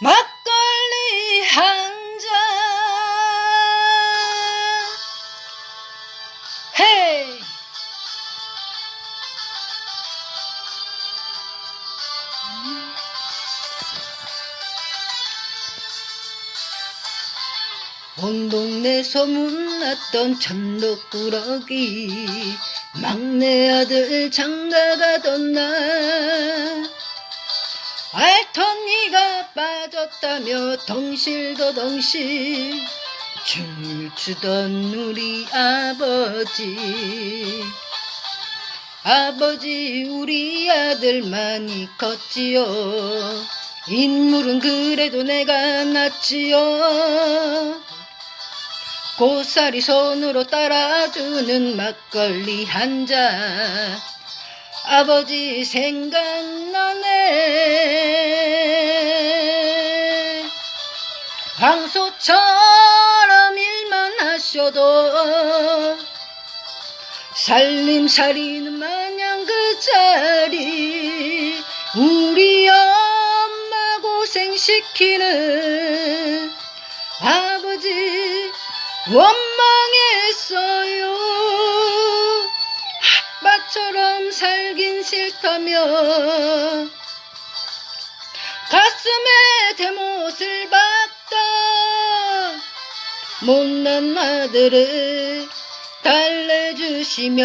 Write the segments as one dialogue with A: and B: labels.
A: 막걸리 한 잔. 헤이! 온 동네 소문났던 천덕꾸러기 막내 아들 장가가던 날 알턴니가 빠졌다며 덩실더덩실 춤을 추던 우리 아버지. 아버지 우리 아들 많이 컸지요. 인물은 그래도 내가 낫지요. 고사리 손으로 따라주는 막걸리 한잔 아버지 생각나네. 황소처럼 일만 하셔도 살림살이는 마냥 그 자리. 우리 엄마 고생시키는 아버지 원망했어요 싫다며 가슴에 대못을 박다 못난 아들을 달래주시며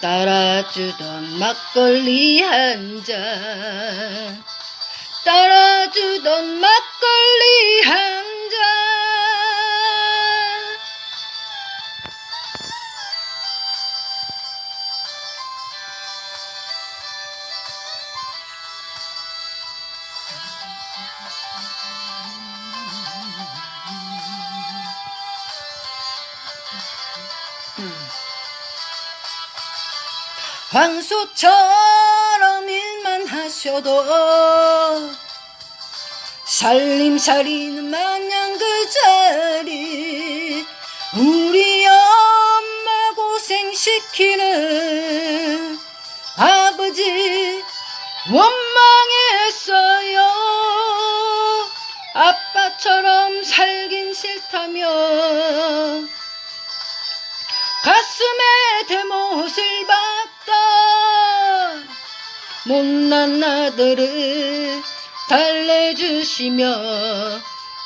A: 따라주던 막걸리 한 잔 따라주던 막걸리 황소처럼 일만 하셔도 살림살이는 마냥 그 자리. 우리 엄마 고생시키는 아버지 원망했어 요 아빠처럼 살긴 싫다며 가슴에 대못을 박다 못난 아들을 달래주시며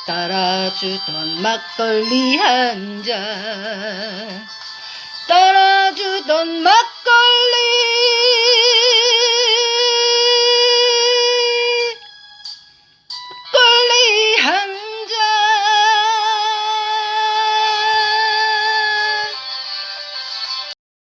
A: 따라주던 막걸리 한 잔 따라주던 막걸리